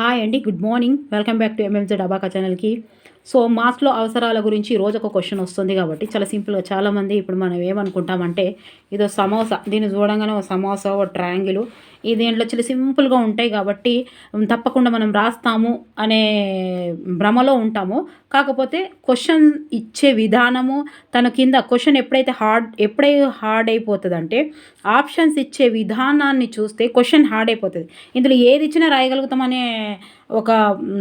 Hi అండి good morning. Welcome back to MMJ డబాకా ఛానల్కి. So Maslow అవసరాల గురించి రోజు ఒక క్వశ్చన్ వస్తుంది కాబట్టి చాలా సింపుల్గా చాలామంది ఇప్పుడు మనం ఏమనుకుంటామంటే ఇదో సమోసా దీన్ని చూడంగానే ఒక సమోసా ఒక ట్రయాంగిల్ ఈ దీంట్లో చాలా సింపుల్గా ఉంటాయి కాబట్టి తప్పకుండా మనం రాస్తాము అనే భ్రమలో ఉంటాము. కాకపోతే క్వశ్చన్ ఇచ్చే విధానము తన కింద క్వశ్చన్ ఎప్పుడైతే హార్డ్ ఎప్పుడైతే హార్డ్ అయిపోతుందంటే ఆప్షన్స్ ఇచ్చే విధానాన్ని చూస్తే క్వశ్చన్ హార్డ్ అయిపోతుంది. ఇందులో ఏది ఇచ్చినా రాయగలుగుతామనే ఒక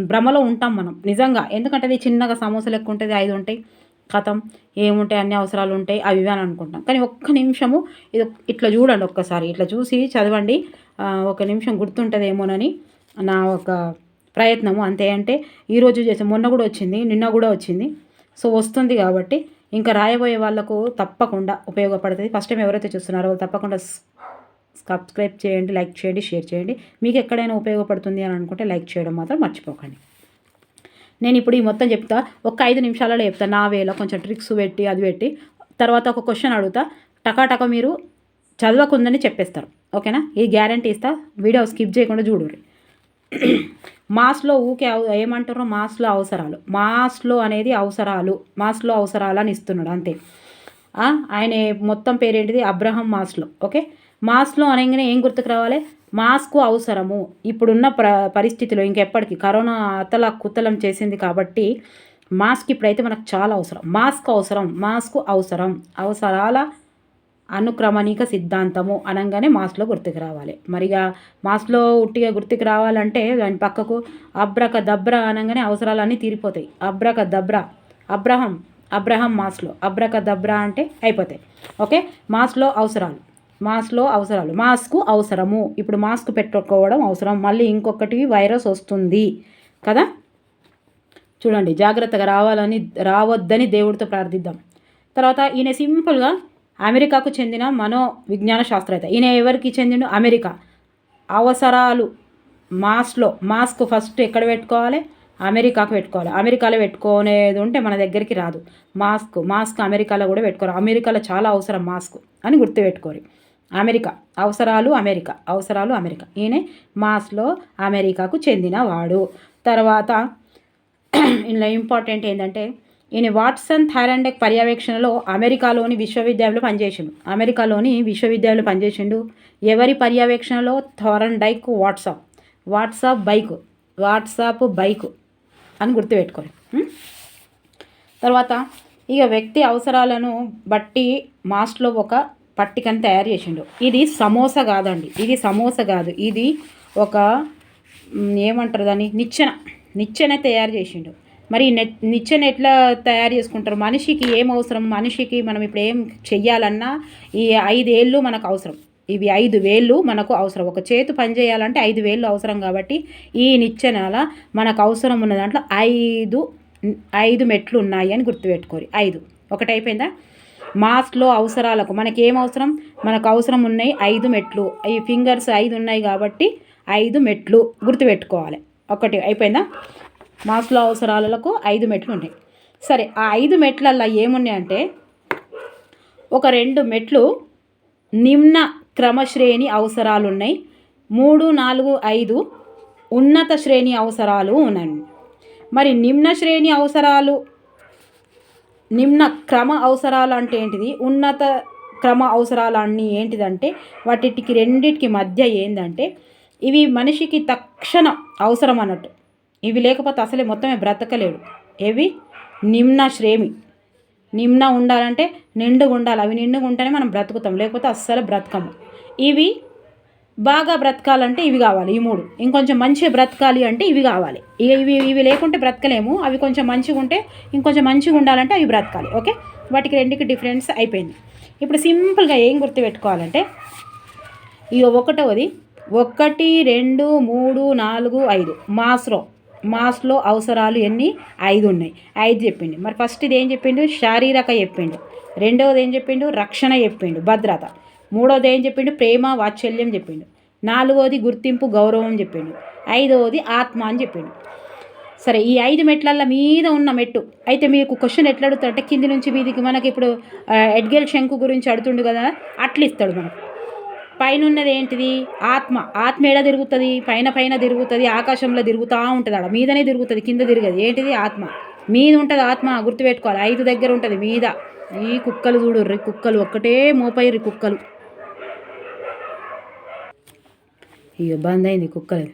భ్రమలో ఉంటాం మనం నిజంగా. ఎందుకంటే అది చిన్నగా సమోసా లెక్క ఉంటుంది ఐదు ఉంటాయి కథం. ఏముంటాయి అన్ని అవసరాలు ఉంటాయి అవి ఇవి అని అనుకుంటాం. కానీ ఒక్క నిమిషము ఇది ఇట్లా చూడండి ఒక్కసారి ఇట్లా చూసి చదవండి. ఒక నిమిషం గుర్తుంటుందేమోనని నా ఒక ప్రయత్నము. అంతే అంటే ఈరోజు చేసే మొన్న కూడా వచ్చింది నిన్న కూడా వచ్చింది. సో వస్తుంది కాబట్టి ఇంకా రాయబోయే వాళ్ళకు తప్పకుండా ఉపయోగపడుతుంది. ఫస్ట్ టైం ఎవరైతే చూస్తున్నారో వాళ్ళు తప్పకుండా సబ్స్క్రైబ్ చేయండి లైక్ చేయండి షేర్ చేయండి. మీకు ఎక్కడైనా ఉపయోగపడుతుంది అని అనుకుంటే లైక్ చేయడం మాత్రం మర్చిపోకండి. నేను ఇప్పుడు ఈ మొత్తం చెప్తా. ఒక ఐదు నిమిషాలలో చెప్తా. నా వేలో కొంచెం ట్రిక్స్ పెట్టి అది పెట్టి. తర్వాత ఒక క్వశ్చన్ అడుగుతా. టకాటక మీరు చదవకుందని చెప్పేస్తారు. ఓకేనా? ఈ గ్యారంటీ ఇస్తా? వీడియో స్కిప్ చేయకుండా చూడుర్రి. మాస్లో ఊకే ఏమంటారో మాస్లో అవసరాలు. మాస్లో అనేది అవసరాలు. మాస్లో అవసరాలు అని ఇస్తున్నాడు. అంతే. ఆయన మొత్తం పేరేంటిది? Abraham Maslow. ఓకే? మాస్క్లో అనగానే ఏం గుర్తుకు రావాలి? మాస్కు అవసరము. ఇప్పుడున్న ప్ర పరిస్థితిలో ఇంకెప్పటికీ కరోనా అతల కుతలం చేసింది కాబట్టి మాస్క్ ఇప్పుడైతే మనకు చాలా అవసరం. మాస్క్ అవసరం. మాస్క్ అవసరం. అవసరాల అనుక్రమణిక సిద్ధాంతము అనగానే మాస్లో గుర్తుకు రావాలి. మరిగా మాస్లో ఉట్టిగా గుర్తుకు రావాలంటే దాని పక్కకు అబ్రక దబ్ర అనగానే అవసరాలన్నీ తీరిపోతాయి. Abracadabra Abraham Abraham Maslow abracadabra అంటే అయిపోతాయి. ఓకే? మాస్లో అవసరాలు. మాస్లో అవసరాలు మాస్క్ అవసరము. ఇప్పుడు మాస్క్ పెట్టుకోవడం అవసరం. మళ్ళీ ఇంకొకటి వైరస్ వస్తుంది కదా? చూడండి జాగ్రత్తగా రావాలని రావద్దని దేవుడితో ప్రార్థిద్దాం. తర్వాత ఈయన సింపుల్గా అమెరికాకు చెందిన మనో విజ్ఞాన శాస్త్రవేత్త. ఈయన ఎవరికి చెందిన అమెరికా. అవసరాలు మాస్లో మాస్క్ ఫస్ట్ ఎక్కడ పెట్టుకోవాలి? అమెరికాకు పెట్టుకోవాలి. అమెరికాలో పెట్టుకునేది ఉంటే మన దగ్గరికి రాదు. మాస్క్ మాస్క్ అమెరికాలో కూడా పెట్టుకోరు. అమెరికాలో చాలా అవసరం మాస్క్ అని గుర్తుపెట్టుకోరు. అమెరికా. అవసరాలు అమెరికా. అవసరాలు అమెరికా. ఈయన మాస్లో అమెరికాకు చెందినవాడు. తర్వాత ఇందులో ఇంపార్టెంట్ ఏంటంటే ఈయన వాట్సన్ థైరాండెక్ పర్యవేక్షణలో అమెరికాలోని విశ్వవిద్యాలయంలో పనిచేసిండు. అమెరికాలోని విశ్వవిద్యాలయంలో పనిచేసిండు. ఎవరి పర్యవేక్షణలో? Thorndike WhatsApp. WhatsApp bike. WhatsApp bike అని గుర్తుపెట్టుకోండి. తర్వాత ఇక వ్యక్తి అవసరాలను బట్టి మాస్ట్లో ఒక పట్టికని తయారు చేసిండు. ఇది సమోసా కాదండి. ఇది సమోసా కాదు. ఇది ఒక ఏమంటారు దాన్ని? నిచ్చెన. నిచ్చెన తయారు చేసిండు. మరి నిచ్చెన ఎట్లా తయారు చేసుకుంటారు? మనిషికి ఏం అవసరం? మనిషికి మనం ఇప్పుడు ఏం చెయ్యాలన్నా ఈ ఐదేళ్ళు మనకు అవసరం. ఇవి ఐదు వేళ్ళు మనకు అవసరం. ఒక చేతు పని చేయాలంటే ఐదు వేళ్ళు అవసరం కాబట్టి ఈ నిచ్చెనల మనకు అవసరం ఉన్న దాంట్లో ఐదు ఐదు మెట్లు ఉన్నాయి అని గుర్తుపెట్టుకోరు. ఐదు. ఒకటి అయిపోయిందా? మాస్లో అవసరాలకు మనకి ఏం అవసరం మనకు అవసరం ఉన్నాయి ఐదు మెట్లు. ఈ ఫింగర్స్ ఐదు ఉన్నాయి కాబట్టి ఐదు మెట్లు గుర్తుపెట్టుకోవాలి. ఒకటి అయిపోయిందా? మాస్లో అవసరాలకు ఐదు మెట్లు ఉన్నాయి సరే ఆ ఐదు మెట్లల్లో ఏమున్నాయంటే ఒక రెండు మెట్లు నిమ్న క్రమశ్రేణి అవసరాలు ఉన్నాయి మూడు నాలుగు ఐదు ఉన్నత శ్రేణి అవసరాలు ఉన్నాయి. మరి నిమ్న శ్రేణి అవసరాలు నిమ్న క్రమ అవసరాలు అంటే ఏంటిది? ఉన్నత క్రమ అవసరాలు అన్నీ ఏంటిదంటే వాటికి రెండింటికి మధ్య ఏందంటే ఇవి మనిషికి తక్షణ అవసరం అన్నట్టు ఇవి లేకపోతే అసలే మొత్తమే బ్రతకలేడు. ఏవి? నిమ్న శ్రేమి. నిమ్న ఉండాలంటే నిండుగా ఉండాలి అవి నిండుగా ఉంటేనే మనం బ్రతుకుతాం. లేకపోతే అస్సలు బ్రతకము. ఇవి బాగా బ్రతకాలంటే ఇవి కావాలి ఈ మూడు. ఇంకొంచెం మంచిగా బ్రతకాలి అంటే ఇవి కావాలి. ఇక ఇవి ఇవి లేకుంటే బ్రతకలేము. అవి కొంచెం మంచిగా ఉంటే ఇంకొంచెం మంచిగా ఉండాలంటే అవి బ్రతకాలి. ఓకే? వాటికి రెండుకి డిఫరెన్స్ అయిపోయింది. ఇప్పుడు సింపుల్గా ఏం గుర్తుపెట్టుకోవాలంటే ఇక ఒకటవది. ఒకటి రెండు మూడు నాలుగు ఐదు. మాస్లో మాస్లో అవసరాలు ఎన్ని? ఐదు ఉన్నాయి. ఐదు చెప్పిండు. మరి ఫస్ట్ ఇది ఏం చెప్పిండు? శారీరక చెప్పిండు. రెండవది ఏం చెప్పిండు? రక్షణ చెప్పిండు. భద్రత. మూడవది ఏం చెప్పిండు? ప్రేమ వాత్సల్యం చెప్పిండు. నాలుగవది గుర్తింపు గౌరవం చెప్పిండు. ఐదవది ఆత్మ అని చెప్పిండు. సరే ఈ ఐదు మెట్లల్లో మీద ఉన్న మెట్టు. అయితే మీకు క్వశ్చన్ ఎట్లా అడుగుతాడు అంటే కింది నుంచి మీదికి మనకి ఇప్పుడు ఎడ్గెల్ శంకు గురించి అడుగుతుండు కదా అట్లా ఇస్తాడు మనకు. పైన ఉన్నది ఏంటిది? ఆత్మ. ఆత్మ ఏడ తిరుగుతుంది? పైన పైన తిరుగుతుంది ఆకాశంలో తిరుగుతూ ఉంటుంది ఆడ మీదనే తిరుగుతుంది కింద తిరగదు. ఏంటిది? ఆత్మ. మీద ఉంటుంది ఆత్మ గుర్తుపెట్టుకోవాలి. ఐదు దగ్గర ఉంటుంది మీద. ఈ కుక్కలు చూడు కుక్కలు ఒక్కటే మోపైర్రి కుక్కలు. ఇక బంద్ అయింది కుక్కలేదు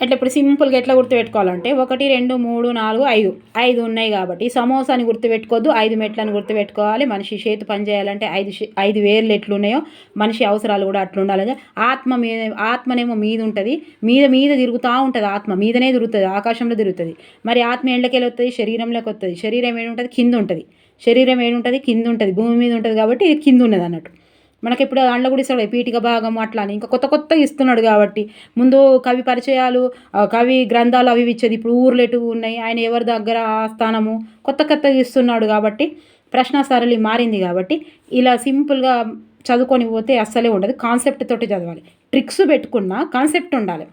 అట్లా ఇప్పుడు సింపుల్గా ఎట్లా గుర్తుపెట్టుకోవాలంటే ఒకటి రెండు మూడు నాలుగు ఐదు. ఐదు ఉన్నాయి కాబట్టి సమోసాని గుర్తుపెట్టుకోవద్దు ఐదు మెట్లను గుర్తుపెట్టుకోవాలి. మనిషి చేతి పని చేయాలంటే ఐదు ఐదు వేర్లు ఎట్లున్నాయో మనిషి అవసరాలు కూడా అట్లుండాలి. ఆత్మ మీద ఆత్మనేమో మీద ఉంటుంది. మీద మీద తిరుగుతూ ఉంటుంది ఆత్మ. మీదనే తిరుగుతుంది ఆకాశంలో తిరుగుతుంది. మరి ఆత్మ ఎండకెళ్ళి వస్తుంది శరీరంలోకి వస్తుంది శరీరం ఏడుంటుంది? కింద ఉంటుంది శరీరం ఏడుంటుంది? కింద ఉంటుంది భూమి మీద ఉంటుంది కాబట్టి ఇది కింద ఉన్నది అన్నట్టు. మనకి ఇప్పుడు దాంట్లో కూడా ఇస్తాడు పీఠిక భాగం అట్లా అని. ఇంకా కొత్త కొత్తగా ఇస్తున్నాడు కాబట్టి ముందు కవి పరిచయాలు కవి గ్రంథాలు అవి ఇచ్చేది. ఇప్పుడు ఊర్లెటు ఉన్నాయి ఆయన ఎవరి దగ్గర ఆస్థానము కొత్త కొత్తగా ఇస్తున్నాడు కాబట్టి ప్రశ్న సరళి మారింది కాబట్టి ఇలా సింపుల్గా చదువుకొని పోతే అస్సలే ఉండదు. కాన్సెప్ట్ తోటి చదవాలి. ట్రిక్స్ పెట్టుకున్న కాన్సెప్ట్ ఉండాలి.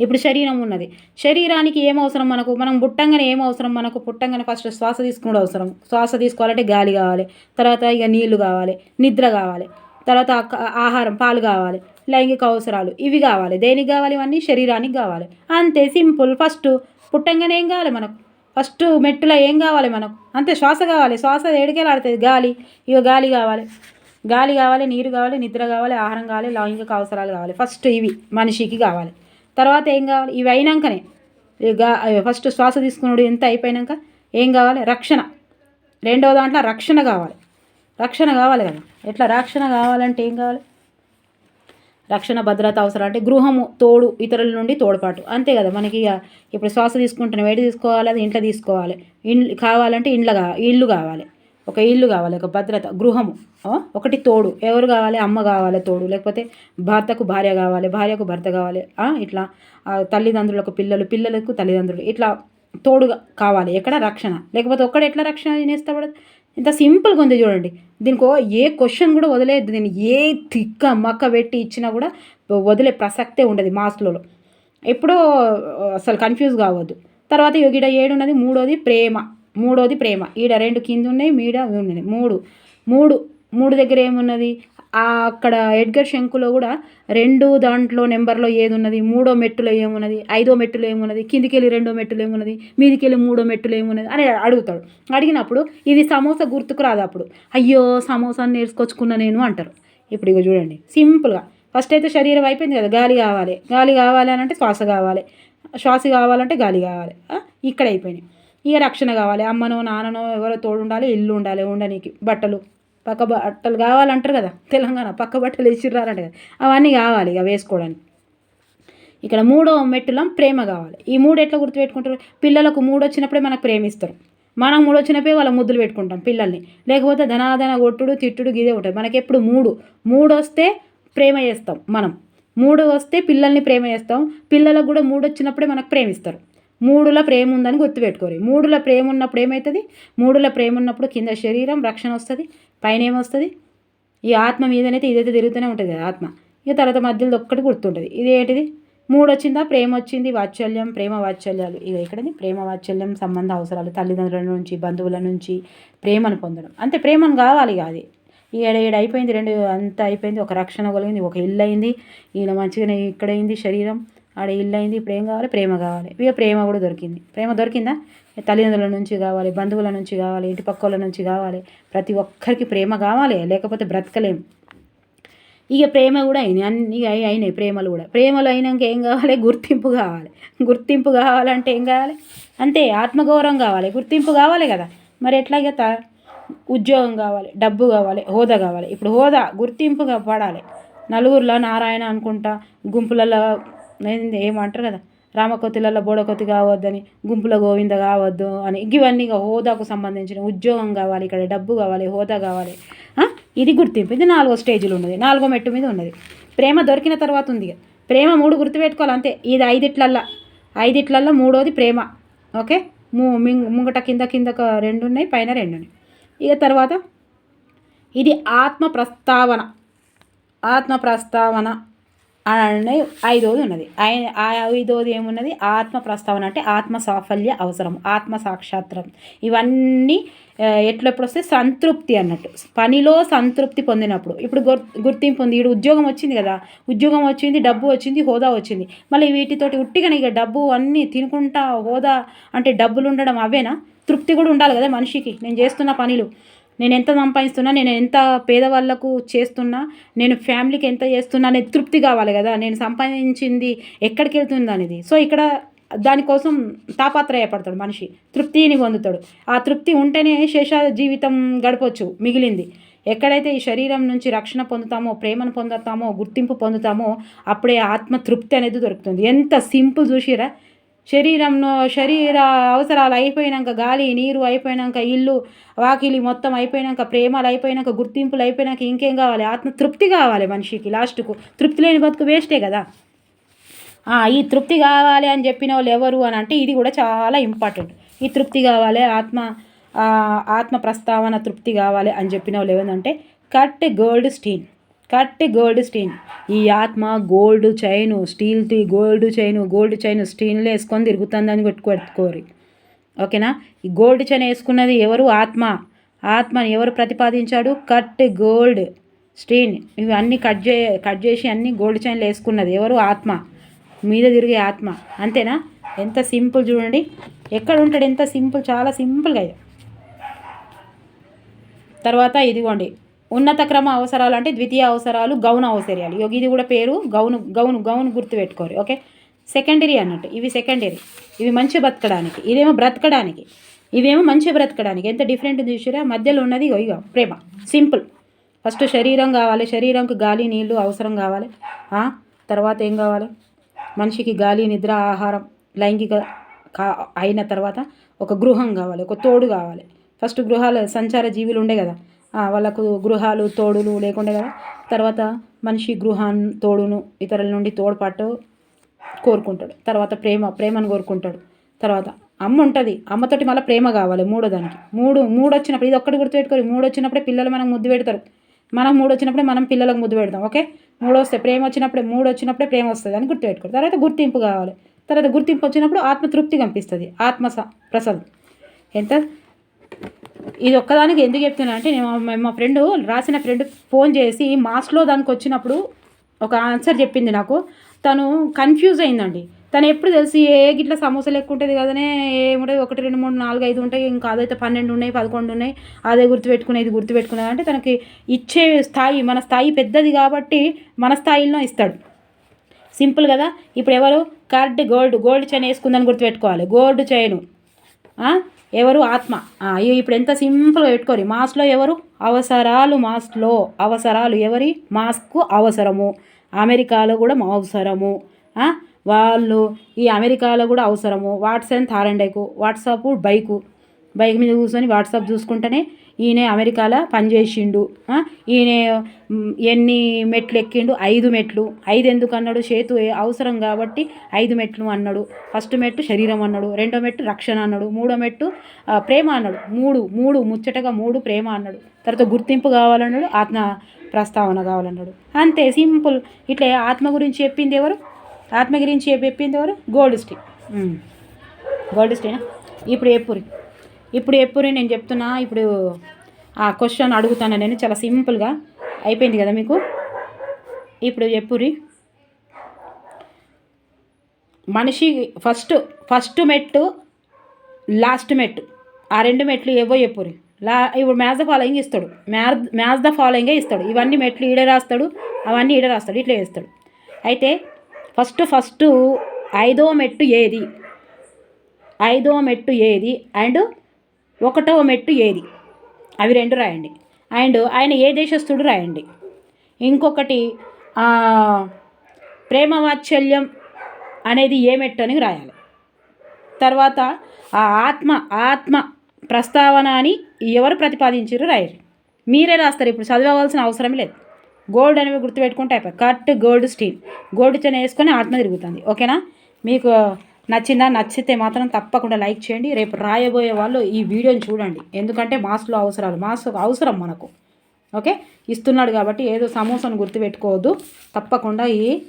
ఇప్పుడు శరీరం ఉన్నది. శరీరానికి ఏం అవసరం మనకు? మనం పుట్టంగానే ఏం అవసరం మనకు? పుట్టంగానే ఫస్ట్ శ్వాస తీసుకోవడం అవసరం. శ్వాస తీసుకోవాలంటే గాలి కావాలి. తర్వాత ఇక నీళ్ళు కావాలి. నిద్ర కావాలి. తర్వాత ఆహారం పాలు కావాలి. లైంగిక అవసరాలు ఇవి కావాలి. దేనికి కావాలి? ఇవన్నీ శరీరానికి కావాలి. అంతే సింపుల్. ఫస్ట్ పుట్టంగానే ఏం కావాలి మనకు? ఫస్ట్ మెట్టులో ఏం కావాలి మనకు? అంతే శ్వాస కావాలి. శ్వాస ఏడికెళ్ళాడుతుంది గాలి. ఇక గాలి కావాలి. గాలి కావాలి నీరు కావాలి నిద్ర కావాలి ఆహారం కావాలి లైంగిక అవసరాలు కావాలి. ఫస్ట్ ఇవి మనిషికి కావాలి. తర్వాత ఏం కావాలి? ఇవి అయినాకనే. ఇక ఫస్ట్ శ్వాస తీసుకున్నాడు ఎంత అయిపోయినాక ఏం కావాలి? రక్షణ. రెండవ దాంట్లో రక్షణ కావాలి. రక్షణ కావాలి కదా. ఎట్లా? రక్షణ కావాలంటే ఏం కావాలి? రక్షణ భద్రత అవసరం అంటే గృహము తోడు ఇతరుల నుండి తోడ్పాటు. అంతే కదా. మనకి ఇక ఇప్పుడు శ్వాస తీసుకుంటున్నాం వేడి తీసుకోవాలి అది ఇంట్లో తీసుకోవాలి. ఇండ్లు కావాలంటే ఇండ్ల కా ఇల్లు కావాలి. ఒక ఇల్లు కావాలి ఒక భద్రత గృహము ఒకటి తోడు. ఎవరు కావాలి? అమ్మ కావాలి తోడు. లేకపోతే భర్తకు భార్య కావాలి భార్యకు భర్త కావాలి ఇట్లా తల్లిదండ్రులకు పిల్లలు పిల్లలకు తల్లిదండ్రులు. ఇట్లా తోడుగా కావాలి. ఎక్కడ? రక్షణ. లేకపోతే ఒక్కడ ఎట్లా రక్షణ చేస్తాడు ఇంత సింపుల్గా ఉంది చూడండి. దీనికో ఏ క్వశ్చన్ కూడా వదిలేదు. దీన్ని ఏ తిక్క మక్క పెట్టి ఇచ్చినా కూడా వదిలే ప్రసక్తే ఉండదు మాస్లలో. ఎప్పుడో అసలు కన్ఫ్యూజ్ కావద్దు. తర్వాత యోగిడ ఈడ ఏడున్నది మూడోది ప్రేమ. మూడోది ప్రేమ. ఈడ రెండు కింద ఉన్నాయి మీడ అవి ఉన్నాయి మూడు. మూడు. మూడు దగ్గర ఏమున్నది? అక్కడ ఎడ్గర్ శంకులో కూడా రెండు దాంట్లో నెంబర్లో ఏది ఉన్నది మూడో మెట్టులో ఏమున్నది? ఐదో మెట్టులో ఏమున్నది? కిందికి వెళ్ళి రెండో మెట్టులో ఏమున్నది? మీదికి వెళ్ళి మూడో మెట్టులో ఏమున్నది? అని అడుగుతాడు. అడిగినప్పుడు ఇది సమోసా గుర్తుకు రాదు అప్పుడు. అయ్యో సమోసాని నేర్చుకొచ్చుకున్నా నేను అంటారు. ఇప్పుడు ఇగో చూడండి. సింపుల్గా. ఫస్ట్ అయితే శరీరం అయిపోయింది కదా. గాలి కావాలి. గాలి కావాలి అని అంటే శ్వాస కావాలి. శ్వాస కావాలంటే గాలి కావాలి. ఇక్కడ అయిపోయినాయి. ఇక రక్షణ కావాలి. అమ్మనో నాన్ననో ఎవరో తోడు ఉండాలి ఇల్లు ఉండాలి ఉండనీకి. బట్టలు. పక్క బట్టలు కావాలంటారు కదా. తెలంగాణ పక్క బట్టలు ఇచ్చిర్రారంట కదా. అవన్నీ కావాలి ఇక వేసుకోవడానికి. ఇక్కడ మూడో మెట్టులం ప్రేమ కావాలి. ఈ మూడు ఎట్లా గుర్తుపెట్టుకుంటారు? పిల్లలకు మూడు వచ్చినప్పుడే మనకు ప్రేమిస్తారు. మనం మూడు వచ్చినప్పుడే వాళ్ళ ముద్దులు పెట్టుకుంటాం పిల్లల్ని. లేకపోతే ధనాధన కొట్టుడు తిట్టుడు గిదే ఉంటుంది మనకి ఎప్పుడు మూడు. మూడు వస్తే ప్రేమ చేస్తాం మనం. మూడు వస్తే పిల్లల్ని ప్రేమ చేస్తాం. పిల్లలకు కూడా మూడు వచ్చినప్పుడే మనకు ప్రేమిస్తారు. మూడుల ప్రేమ ఉందని గుర్తుపెట్టుకోరు. మూడుల ప్రేమ ఉన్నప్పుడు ఏమవుతుంది మూడుల ప్రేమ ఉన్నప్పుడు కింద శరీరం రక్షణ వస్తుంది పైన ఏమొస్తుంది ఈ ఆత్మ మీదనైతే ఇదైతే తిరుగుతూనే ఉంటుంది ఆత్మ. ఇక తర్వాత మధ్యలో ఒక్కటి గుర్తుంటుంది. ఇది ఏంటిది మూడు వచ్చిందా ప్రేమ వచ్చింది. వాత్సల్యం ప్రేమ వాత్సల్యాలు. ఇక ఇక్కడది ప్రేమ వాత్సల్యం సంబంధ అవసరాలు తల్లిదండ్రుల నుంచి బంధువుల నుంచి ప్రేమను పొందడం. అంతే ప్రేమను కావాలి ఇక అది. ఈ ఏడ ఏడు అయిపోయింది రెండు అంత అయిపోయింది. ఒక రక్షణ కలిగింది ఒక ఇల్లు అయింది. ఈయన మంచిగానే ఇక్కడ అయింది శరీరం. ఆడ ఇల్లు అయింది ఇప్పుడు ఏం కావాలి? ప్రేమ కావాలి. ఇక ప్రేమ కూడా దొరికింది. ప్రేమ దొరికిందా? తల్లిదండ్రుల నుంచి కావాలి బంధువుల నుంచి కావాలి ఇంటి పక్కల నుంచి కావాలి. ప్రతి ఒక్కరికి ప్రేమ కావాలి లేకపోతే బ్రతకలేం. ఇక ప్రేమ కూడా అయినాయి. అన్ని అయినాయి ప్రేమలు కూడా. ప్రేమలు అయినాక ఏం కావాలి? గుర్తింపు కావాలి. గుర్తింపు కావాలంటే ఏం కావాలి? అంతే ఆత్మగౌరవం కావాలి. గుర్తింపు కావాలి కదా. మరి ఎట్లాగే త? ఉద్యోగం కావాలి డబ్బు కావాలి హోదా కావాలి. ఇప్పుడు హోదా గుర్తింపుగా పడాలి. నలుగురిలో నారాయణ అనుకుంటా గుంపులలో నేను ఏమంటారు కదా? రామకోతిలలో బోడకోతి కావద్దని గుంపుల గోవింద కావద్దు అని. ఇవన్నీ ఇక హోదాకు సంబంధించిన ఉద్యోగం కావాలి ఇక్కడ డబ్బు కావాలి హోదా కావాలి. ఇది గుర్తింపు. ఇది నాలుగో స్టేజ్లో ఉన్నది. నాలుగో మెట్టు మీద ఉన్నది. ప్రేమ దొరికిన తర్వాత ఉంది ఇక. ప్రేమ మూడు గుర్తుపెట్టుకోవాలి అంతే. ఇది ఐదిట్లల్లా. ఐదిట్లల్లో మూడోది ప్రేమ. ఓకే? ము ముంగట కింద కింద రెండు ఉన్నాయి పైన రెండు ఉన్నాయి ఇక తర్వాత ఇది ఆత్మ ప్రస్తావన ఆత్మ ప్రస్తావన అని ఐదోది ఉన్నది. ఆ ఐదోది ఏమున్నది? ఆత్మ ప్రస్తావన అంటే ఆత్మ సాఫల్య అవసరం ఆత్మ సాక్షాత్రం. ఇవన్నీ ఆ, ఎట్లెప్పుడు వస్తే సంతృప్తి అన్నట్టు. పనిలో సంతృప్తి పొందినప్పుడు. ఇప్పుడు గుర్ గుర్తింపు ఉంది. ఇప్పుడు ఉద్యోగం వచ్చింది కదా. ఉద్యోగం వచ్చింది డబ్బు వచ్చింది హోదా వచ్చింది. మళ్ళీ వీటితోటి ఉట్టిగా ఇక డబ్బు అన్నీ తినుకుంటా హోదా అంటే డబ్బులు ఉండడం అవేనా? తృప్తి కూడా ఉండాలి కదా మనిషికి. నేను చేస్తున్న పనులు. నేను ఎంత సంపాదిస్తున్నా నేను ఎంత పేదవాళ్ళకు చేస్తున్నా నేను ఫ్యామిలీకి ఎంత చేస్తున్నా అనేది తృప్తి కావాలి కదా. నేను సంపాదించింది ఎక్కడికి వెళ్తుంది అనేది. సో ఇక్కడ దానికోసం తాపాత్రయపడతాడు మనిషి. తృప్తిని పొందుతాడు. ఆ తృప్తి ఉంటేనే శేష జీవితం గడపవచ్చు మిగిలింది. ఎక్కడైతే ఈ శరీరం నుంచి రక్షణ పొందుతామో ప్రేమను పొందుతామో గుర్తింపు పొందుతామో అప్పుడే ఆత్మ తృప్తి అనేది దొరుకుతుంది. ఎంత సింపుల్ చూసిరా శరీరంలో శరీర అవసరాలు అయిపోయినాక గాలి నీరు అయిపోయినాక ఇల్లు వాకిలి మొత్తం అయిపోయినాక ప్రేమలు అయిపోయినాక గుర్తింపులు అయిపోయినాక ఇంకేం కావాలి? ఆత్మ తృప్తి కావాలి మనిషికి లాస్ట్కు. తృప్తి లేని బతుకు వేస్టే కదా? ఈ తృప్తి కావాలి అని చెప్పిన వాళ్ళు ఎవరు అని అంటే ఇది కూడా చాలా ఇంపార్టెంట్ ఈ తృప్తి కావాలి ఆత్మ ఆత్మ ప్రస్తావన తృప్తి కావాలి అని చెప్పిన వాళ్ళు ఏమందంటే Kurt Goldstein. Kurt Goldstein ఈ ఆత్మ గోల్డ్ చైను స్టీల్ది గోల్డ్ చైను గోల్డ్ చైను స్టీన్లో వేసుకొని తిరుగుతుందని కొట్టుకోరి. ఓకేనా? ఈ గోల్డ్ చైన్ వేసుకున్నది ఎవరు? ఆత్మ. ఆత్మని ఎవరు ప్రతిపాదించాడు? కట్ గోల్డ్ స్టీన్ ఇవి అన్నీ కట్ చే కట్ చేసి అన్ని గోల్డ్ చైన్లు వేసుకున్నది ఎవరు? ఆత్మ. మీద తిరిగే ఆత్మ. అంతేనా? ఎంత సింపుల్ చూడండి. ఎక్కడ ఉంటాడు? ఎంత సింపుల్? చాలా సింపుల్గా తర్వాత ఇదిగోండి. ఉన్నత క్రమ అవసరాలు అంటే ద్వితీయ అవసరాలు గౌణ అవసరాలు. యోగి ఇది కూడా పేరు గౌను గౌను గౌను గుర్తు పెట్టుకోరు ఓకే? సెకండరీ అన్నట్టు ఇవి సెకండరీ. ఇవి మంచి బ్రతకడానికి ఇదేమో బ్రతకడానికి ఇవేమో మంచి బ్రతకడానికి. ఎంత డిఫరెంట్ చూసిరా? మధ్యలో ఉన్నది ఇగో ప్రేమ సింపుల్. ఫస్ట్ శరీరం కావాలి శరీరంకి గాలి నీళ్ళు అవసరం కావాలి. తర్వాత ఏం కావాలి? మనిషికి గాలి నిద్ర ఆహారం లైంగిక కా అయిన తర్వాత ఒక గృహం కావాలి ఒక తోడు కావాలి. ఫస్ట్ గృహాలు సంచార జీవులు ఉండే కదా వాళ్ళకు గృహాలు తోడులు లేకుండా కదా. తర్వాత మనిషి గృహాన్ని తోడును ఇతరుల నుండి తోడ్పాటు కోరుకుంటాడు. తర్వాత ప్రేమ ప్రేమను కోరుకుంటాడు. తర్వాత అమ్మ ఉంటుంది. అమ్మతోటి మళ్ళీ ప్రేమ కావాలి మూడో దానికి మూడు మూడు వచ్చినప్పుడు ఇది ఒక్కటి గుర్తుపెట్టుకోరు. మూడు వచ్చినప్పుడే పిల్లలు మనం ముద్దు పెడతారు. మనం మూడు వచ్చినప్పుడే మనం పిల్లలకు ముద్దు పెడతాం ఓకే? మూడు వస్తే ప్రేమ వచ్చినప్పుడే మూడు వచ్చినప్పుడే ప్రేమ వస్తుంది అని గుర్తుపెట్టుకోరు. తర్వాత గుర్తింపు కావాలి. తర్వాత గుర్తింపు వచ్చినప్పుడు ఆత్మతృప్తి కనిపిస్తుంది. ఆత్మ స- ప్రసాదం. ఎంత ఇది ఒక్కదానికి ఎందుకు చెప్తున్నా అంటే నేను మా- మా ఫ్రెండ్ రాసిన ఫ్రెండ్ ఫోన్ చేసి మాస్లో దానికి వచ్చినప్పుడు ఒక ఆన్సర్ చెప్పింది నాకు. తను కన్ఫ్యూజ్ అయిందండి. తను ఎప్పుడు తెలిసి ఏ గిట్ల సమోసాలు ఎక్కువ ఉంటుంది కదనే ఏముంటుంది? ఒకటి రెండు మూడు నాలుగు ఐదు ఉంటాయి. ఇంకా అదైతే పన్నెండు ఉన్నాయి పదకొండు ఉన్నాయి. అదే గుర్తుపెట్టుకునేది గుర్తుపెట్టుకునేది అంటే తనకి ఇచ్చే స్థాయి మన స్థాయి పెద్దది కాబట్టి మన స్థాయిలో ఇస్తాడు. సింపుల్ కదా? ఇప్పుడు ఎవరు? Kurt gold. గోల్డ్ చైన్ వేసుకుందని గుర్తుపెట్టుకోవాలి. Gold chain. ఎవరు ఆత్మ? ఇప్పుడు ఎంత సింపుల్గా పెట్టుకోరు. మాస్లో ఎవరు? అవసరాలు మాస్లో. అవసరాలు ఎవరి? మాస్కు అవసరము. అమెరికాలో కూడా అవసరము. వాళ్ళు ఈ అమెరికాలో కూడా అవసరము. WhatsApp థారండైకు WhatsApp bike. బైక్ మీద కూర్చొని వాట్సాప్ చూసుకుంటేనే ఈయన అమెరికాలో పనిచేసిండు. ఈయన ఎన్ని మెట్లు ఎక్కిండు ఐదు మెట్లు. ఐదు ఎందుకు అన్నాడు చేతు ఏ- అవసరం కాబట్టి ఐదు మెట్లు అన్నాడు. ఫస్ట్ మెట్టు శరీరం అన్నాడు. రెండో మెట్టు రక్షణ అన్నాడు. మూడో మెట్టు ప్రేమ అన్నాడు. మూడు మూడు ముచ్చటగా మూడు ప్రేమ అన్నాడు. తర్వాత గుర్తింపు కావాలన్నాడు ఆత్మ ప్రస్తావన కావాలన్నాడు. అంతే సింపుల్. ఇట్లా ఆత్మ గురించి చెప్పింది ఎవరు? ఆత్మ గురించి చెప్పింది ఎవరు? గోల్డ్ స్టీ గోల్డ్ స్టీనా ఇప్పుడు ఎప్పుడు ఇప్పుడు ఎప్పుడు నేను చెప్తున్నా ఇప్పుడు ఆ క్వశ్చన్ అడుగుతాను నేను చాలా సింపుల్గా అయిపోయింది కదా మీకు? ఇప్పుడు చెప్పురి మనిషి ఫస్ట్ ఫస్ట్ మెట్టు లాస్ట్ మెట్టు ఆ రెండు మెట్లు ఏవో చెప్పురి లా ఇప్పుడు మ్యాథ్స్ ద ఫాలోయింగ్ ఇస్తాడు. మ్యాథ్ మ్యాథ్స్ ద ఫాలోయింగే ఇస్తాడు. ఇవన్నీ మెట్లు ఈడ రాస్తాడు అవన్నీ ఈడ రాస్తాడు ఇట్లా వేస్తాడు అయితే ఫస్ట్ ఫస్ట్ ఐదో మెట్టు ఏది? ఐదో మెట్టు ఏది? అండ్ ఒకటవ మెట్టు ఏది? అవి రెండు రాయండి. అండ్ ఆయన ఏ దేశస్థుడు రాయండి? ఇంకొకటి ప్రేమ వాత్సల్యం అనేది ఏ మెట్టు అని రాయాలి. తర్వాత ఆ ఆత్మ ఆత్మ ప్రస్తావన అని ఎవరు ప్రతిపాదించారు రాయండి మీరే రాస్తారు. ఇప్పుడు చదవవలసిన అవసరం లేదు. గోల్డ్ అనేవి గుర్తుపెట్టుకుంటే అయిపోయి కట్ గోల్డ్ స్టీల్. గోల్డ్ చెన్న వేసుకొని ఆత్మ తిరుగుతుంది. ఓకేనా? మీకు నచ్చిందా? నచ్చితే మాత్రం తప్పకుండా లైక్ చేయండి. రేపు రాయబోయే వాళ్ళు ఈ వీడియోని చూడండి. ఎందుకంటే మాస్లో అవసరాలు మాస్ అవసరం మనకు. ఓకే? ఇస్తున్నాడు కాబట్టి ఏదో సమోసాను గుర్తుపెట్టుకోవద్దు. తప్పకుండా ఈ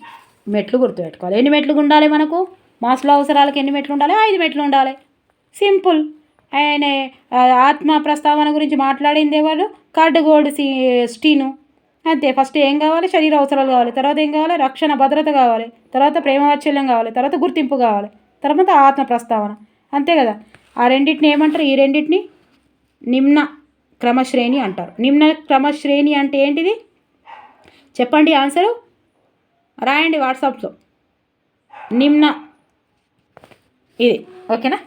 మెట్లు గుర్తుపెట్టుకోవాలి. ఎన్ని మెట్లు ఉండాలి మనకు? మాస్లో అవసరాలకు ఎన్ని మెట్లు ఉండాలి? ఐదు మెట్లు ఉండాలి. సింపుల్. ఆయన ఆత్మ ప్రస్తావన గురించి మాట్లాడింది ఎవరు? కార్డుగోల్డ్ సీ స్టీను. అంతే. ఫస్ట్ ఏం కావాలి? శరీర అవసరాలు కావాలి. తర్వాత ఏం కావాలి? రక్షణ భద్రత కావాలి. తర్వాత ప్రేమ వాత్సల్యం కావాలి. తర్వాత గుర్తింపు కావాలి. తర్వాత ఆత్మ ప్రస్తావన. అంతే కదా? ఆ రెండింటిని ఏమంటారు? ఈ రెండింటిని నిమ్న క్రమశ్రేణి అంటారు. నిమ్న క్రమశ్రేణి అంటే ఏంటిది? చెప్పండి ఆన్సరు రాయండి వాట్సాప్లో నిమ్న ఇది. ఓకేనా?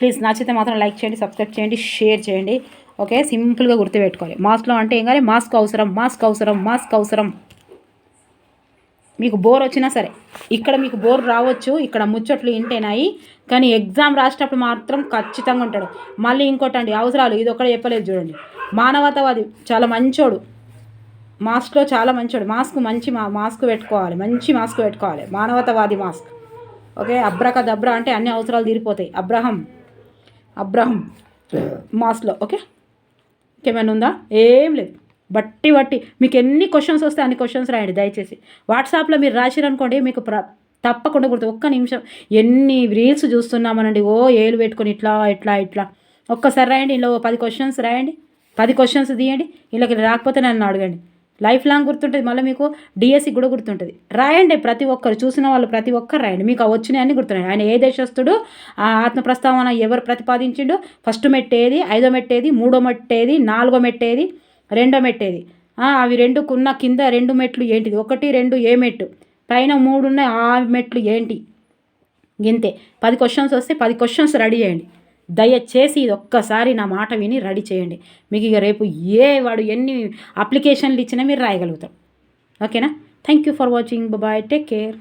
ప్లీజ్ నచ్చితే మాత్రం లైక్ చేయండి సబ్స్క్రైబ్ చేయండి షేర్ చేయండి. ఓకే? సింపుల్గా గుర్తుపెట్టుకోవాలి. మాస్క్లో అంటే ఏం కానీ మాస్క్ అవసరం మాస్క్ అవసరం మాస్క్ అవసరం. మీకు బోర్ వచ్చినా సరే. ఇక్కడ మీకు బోర్ రావచ్చు ఇక్కడ ముచ్చట్లు ఇంటేనాయి కానీ ఎగ్జామ్ రాసేటప్పుడు మాత్రం ఖచ్చితంగా ఉంటాడు. మళ్ళీ ఇంకోటండి అవసరాలు ఇది ఒకటే చెప్పలేదు చూడండి. మానవతావాది చాలా మంచోడు. మాస్క్లో చాలా మంచోడు. మాస్క్ మంచి మా మాస్క్ పెట్టుకోవాలి. మంచి మాస్క్ పెట్టుకోవాలి. మానవతావాది మాస్క్. ఓకే? అబ్రక దబ్రా అంటే అన్ని అవసరాలు తీరిపోతాయి. అబ్రహం. అబ్రహం. మాస్క్లో. ఓకే? ఇంకేమైనా ఉందా? ఏం లేదు. బట్టి బట్టి మీకు ఎన్ని క్వశ్చన్స్ వస్తే అన్ని క్వశ్చన్స్ రాయండి దయచేసి. వాట్సాప్లో మీరు రాసిరనుకోండి మీకు ప్ర తప్పకుండా గుర్తు ఒక్క నిమిషం. ఎన్ని రీల్స్ చూస్తున్నామనండి ఓ ఏలు పెట్టుకొని ఇట్లా ఇట్లా ఇట్లా. ఒక్కసారి రాయండి ఇలా పది క్వశ్చన్స్ రాయండి. పది క్వశ్చన్స్ తీయండి వీళ్ళకి రాకపోతే నన్ను అడగండి. లైఫ్ లాంగ్ గుర్తుంటుంది మళ్ళీ మీకు డిఎస్సి కూడా గుర్తుంటుంది. రాయండి ప్రతి ఒక్కరు చూసిన వాళ్ళు ప్రతి ఒక్కరు రాయండి. మీకు ఆ వచ్చినాయని గుర్తున్నాయి. ఆయన ఏ దేశస్తుడు ఆ ఆత్మ ప్రస్తావన ఎవరు ప్రతిపాదించిండు? ఫస్ట్ మెట్టేది ఐదో మెట్టేది మూడో మెట్టేది నాలుగో మెట్టేది రెండో మెట్టేది ఆ, అవి రెండుకున్న కింద రెండు మెట్లు ఏంటిది? ఒకటి రెండు ఏ మెట్టు? పైన మూడు ఉన్నాయి ఆ మెట్లు ఏంటి? ఇంతే పది క్వశ్చన్స్ వస్తే పది క్వశ్చన్స్ రెడీ చేయండి. దయచేసి ఇది ఒక్కసారి నా మాట విని రెడీ చేయండి. మీకు ఇక రేపు ఏ వాడు ఎన్ని అప్లికేషన్లు ఇచ్చినా మీరు రాయగలుగుతారు. ఓకేనా? Thank you for watching. Bye. Take care.